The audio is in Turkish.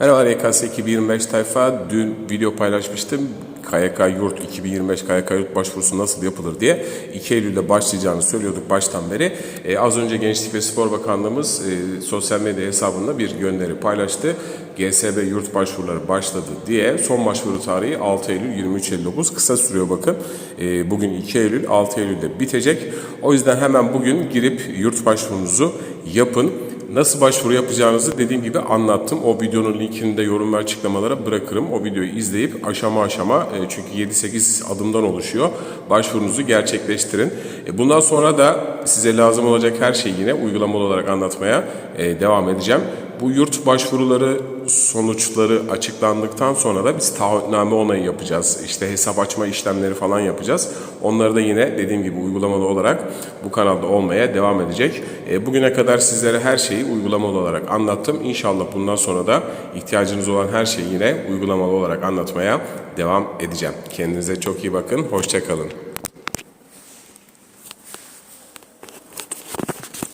Merhaba RKS 2025 tayfa. Dün video paylaşmıştım. KYK Yurt 2025 KYK Yurt başvurusu nasıl yapılır diye 2 Eylül'de başlayacağını söylüyorduk baştan beri. Ee, az önce Gençlik ve Spor Bakanlığımız e, sosyal medya hesabında bir gönderi paylaştı. GSB yurt başvuruları başladı diye son başvuru tarihi 6 Eylül 23.59 kısa sürüyor bakın. Ee, bugün 2 Eylül 6 Eylül'de bitecek. O yüzden hemen bugün girip yurt başvurunuzu yapın. Nasıl başvuru yapacağınızı dediğim gibi anlattım. O videonun linkini de yorum ve açıklamalara bırakırım. O videoyu izleyip aşama aşama e, çünkü 7-8 adımdan oluşuyor. Başvurunuzu gerçekleştirin. E, Bundan sonra da size lazım olacak her şeyi yine uygulamalı olarak anlatmaya e, devam edeceğim. Bu yurt başvuruları sonuçları açıklandıktan sonra da biz taahhütname onayı yapacağız. İşte hesap açma işlemleri falan yapacağız. Onları da yine dediğim gibi uygulamalı olarak bu kanalda olmaya devam edecek. E, bugüne kadar sizlere her şeyi uygulamalı olarak anlattım. İnşallah bundan sonra da ihtiyacınız olan her şeyi yine uygulamalı olarak anlatmaya devam edeceğim. Kendinize çok iyi bakın. Hoşçakalın.